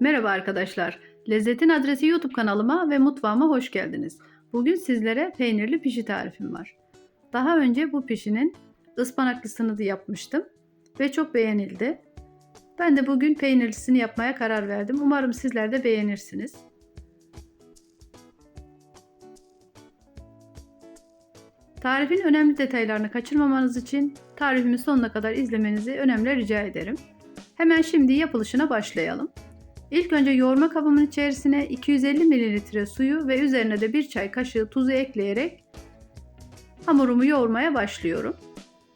Merhaba arkadaşlar. Lezzetin Adresi YouTube kanalıma ve mutfağıma hoş geldiniz. Bugün sizlere peynirli pişi tarifim var. Daha önce bu pişinin ıspanaklısını da yapmıştım ve çok beğenildi. Ben de bugün peynirlisini yapmaya karar verdim. Umarım sizler de beğenirsiniz. Tarifin önemli detaylarını kaçırmamanız için tarifimi sonuna kadar izlemenizi önemli rica ederim. Hemen şimdi yapılışına başlayalım. İlk önce yoğurma kabımın içerisine 250 ml suyu ve üzerine de bir çay kaşığı tuzu ekleyerek hamurumu yoğurmaya başlıyorum.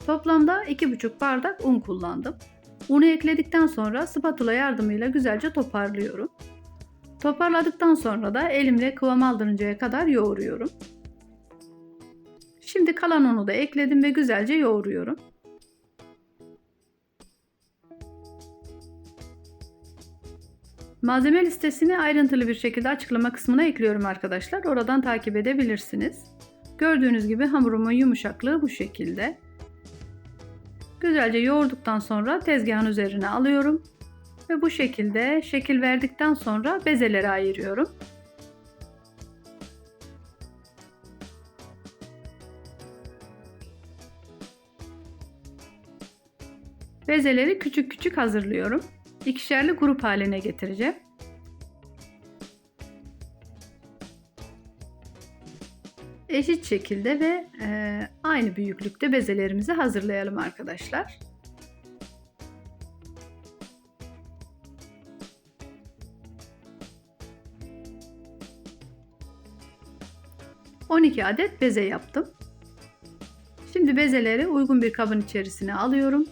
Toplamda 2,5 bardak un kullandım. Unu ekledikten sonra spatula yardımıyla güzelce toparlıyorum. Toparladıktan sonra da elimle kıvam aldırıncaya kadar yoğuruyorum. Şimdi kalan unu da ekledim ve güzelce yoğuruyorum. Malzeme listesini ayrıntılı bir şekilde açıklama kısmına ekliyorum arkadaşlar. Oradan takip edebilirsiniz. Gördüğünüz gibi hamurumun yumuşaklığı bu şekilde. Güzelce yoğurduktan sonra tezgahın üzerine alıyorum. Ve bu şekilde şekil verdikten sonra bezelere ayırıyorum. Bezeleri küçük küçük hazırlıyorum. İkişerli grup haline getireceğim. Eşit şekilde ve e, aynı büyüklükte bezelerimizi hazırlayalım arkadaşlar. ...12 adet beze yaptım. Şimdi bezeleri uygun bir kabın içerisine alıyorum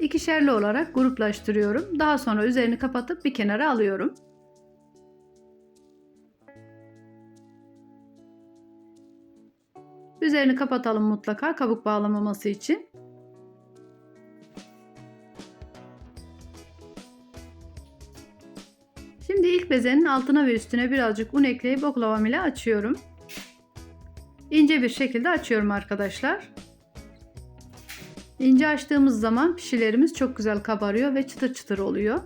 ikişerli olarak gruplaştırıyorum. Daha sonra üzerini kapatıp bir kenara alıyorum. Üzerini kapatalım mutlaka kabuk bağlamaması için. Şimdi ilk bezenin altına ve üstüne birazcık un ekleyip oklavam ile açıyorum. İnce bir şekilde açıyorum arkadaşlar. İnce açtığımız zaman pişilerimiz çok güzel kabarıyor ve çıtır çıtır oluyor.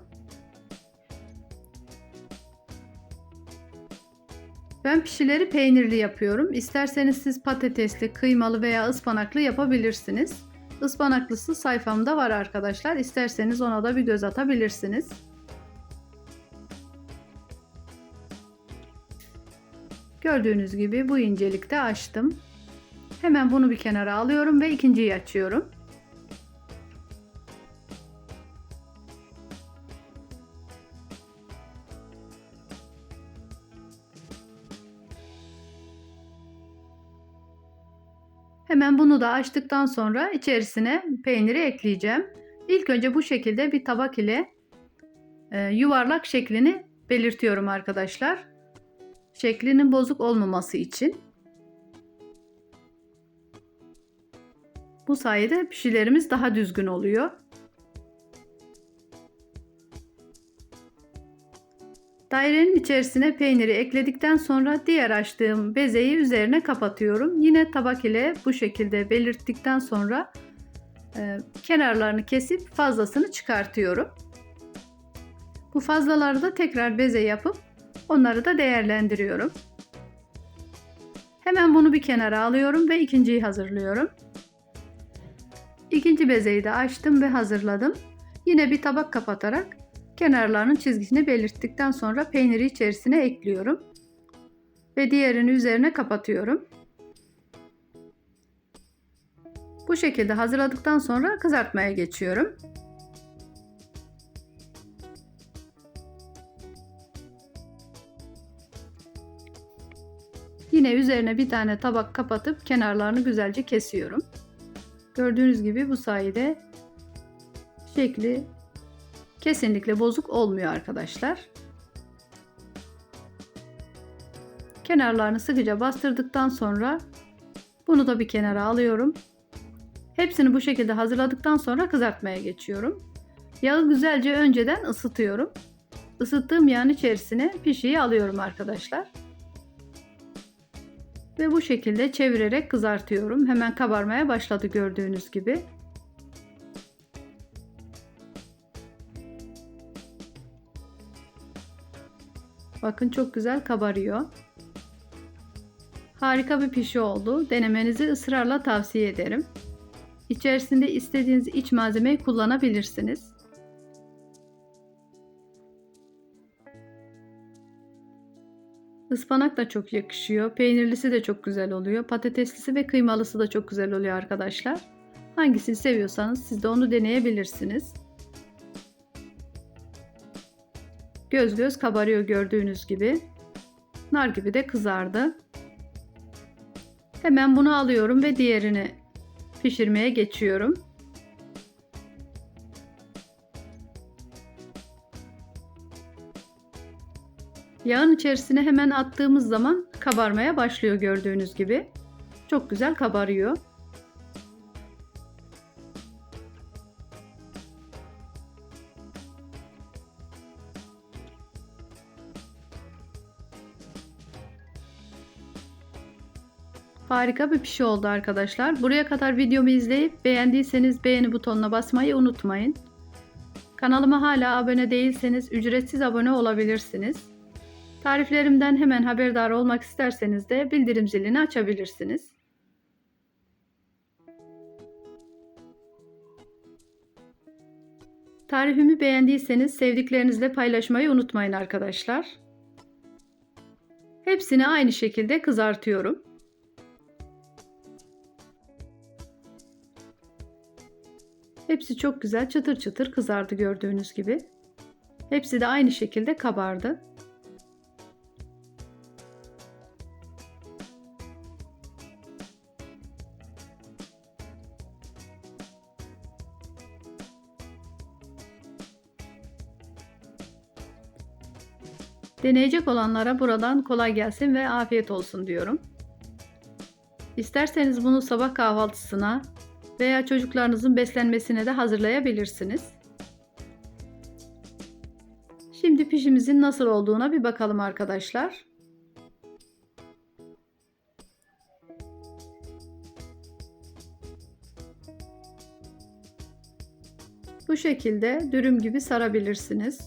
Ben pişileri peynirli yapıyorum. İsterseniz siz patatesli, kıymalı veya ıspanaklı yapabilirsiniz. Ispanaklısı sayfamda var arkadaşlar. İsterseniz ona da bir göz atabilirsiniz. Gördüğünüz gibi bu incelikte açtım. Hemen bunu bir kenara alıyorum ve ikinciyi açıyorum. Hemen bunu da açtıktan sonra içerisine peyniri ekleyeceğim. İlk önce bu şekilde bir tabak ile e, yuvarlak şeklini belirtiyorum arkadaşlar. Şeklinin bozuk olmaması için. Bu sayede pişilerimiz daha düzgün oluyor. Dairenin içerisine peyniri ekledikten sonra diğer açtığım bezeyi üzerine kapatıyorum. Yine tabak ile bu şekilde belirttikten sonra e, kenarlarını kesip fazlasını çıkartıyorum. Bu fazlaları da tekrar beze yapıp onları da değerlendiriyorum. Hemen bunu bir kenara alıyorum ve ikinciyi hazırlıyorum. İkinci bezeyi de açtım ve hazırladım. Yine bir tabak kapatarak Kenarlarının çizgisini belirttikten sonra peyniri içerisine ekliyorum. Ve diğerini üzerine kapatıyorum. Bu şekilde hazırladıktan sonra kızartmaya geçiyorum. Yine üzerine bir tane tabak kapatıp kenarlarını güzelce kesiyorum. Gördüğünüz gibi bu sayede şekli kesinlikle bozuk olmuyor arkadaşlar. Kenarlarını sıkıca bastırdıktan sonra bunu da bir kenara alıyorum. Hepsini bu şekilde hazırladıktan sonra kızartmaya geçiyorum. Yağı güzelce önceden ısıtıyorum. Isıttığım yağın içerisine pişiyi alıyorum arkadaşlar. Ve bu şekilde çevirerek kızartıyorum. Hemen kabarmaya başladı gördüğünüz gibi. Bakın çok güzel kabarıyor. Harika bir pişi oldu. Denemenizi ısrarla tavsiye ederim. İçerisinde istediğiniz iç malzemeyi kullanabilirsiniz. Ispanak da çok yakışıyor. Peynirlisi de çok güzel oluyor. Patateslisi ve kıymalısı da çok güzel oluyor arkadaşlar. Hangisini seviyorsanız siz de onu deneyebilirsiniz. Göz göz kabarıyor gördüğünüz gibi. Nar gibi de kızardı. Hemen bunu alıyorum ve diğerini pişirmeye geçiyorum. Yağın içerisine hemen attığımız zaman kabarmaya başlıyor gördüğünüz gibi. Çok güzel kabarıyor. Harika bir pişi oldu arkadaşlar. Buraya kadar videomu izleyip beğendiyseniz beğeni butonuna basmayı unutmayın. Kanalıma hala abone değilseniz ücretsiz abone olabilirsiniz. Tariflerimden hemen haberdar olmak isterseniz de bildirim zilini açabilirsiniz. Tarifimi beğendiyseniz sevdiklerinizle paylaşmayı unutmayın arkadaşlar. Hepsini aynı şekilde kızartıyorum. Hepsi çok güzel çıtır çıtır kızardı gördüğünüz gibi. Hepsi de aynı şekilde kabardı. Deneyecek olanlara buradan kolay gelsin ve afiyet olsun diyorum. İsterseniz bunu sabah kahvaltısına veya çocuklarınızın beslenmesine de hazırlayabilirsiniz. Şimdi pişimizin nasıl olduğuna bir bakalım arkadaşlar. Bu şekilde dürüm gibi sarabilirsiniz.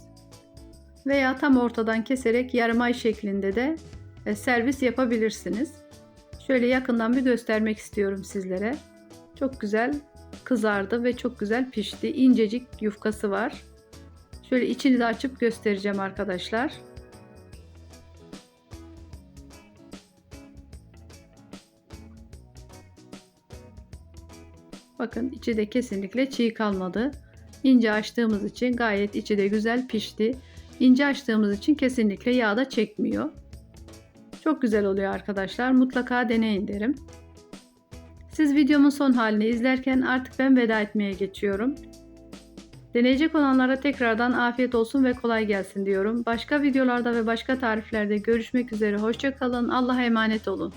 Veya tam ortadan keserek yarım ay şeklinde de e, servis yapabilirsiniz. Şöyle yakından bir göstermek istiyorum sizlere. Çok güzel kızardı ve çok güzel pişti. İncecik yufkası var. Şöyle içini de açıp göstereceğim arkadaşlar. Bakın içi de kesinlikle çiğ kalmadı. İnce açtığımız için gayet içi de güzel pişti. İnce açtığımız için kesinlikle yağ da çekmiyor. Çok güzel oluyor arkadaşlar. Mutlaka deneyin derim. Siz videomun son halini izlerken artık ben veda etmeye geçiyorum. Deneyecek olanlara tekrardan afiyet olsun ve kolay gelsin diyorum. Başka videolarda ve başka tariflerde görüşmek üzere. Hoşçakalın. Allah'a emanet olun.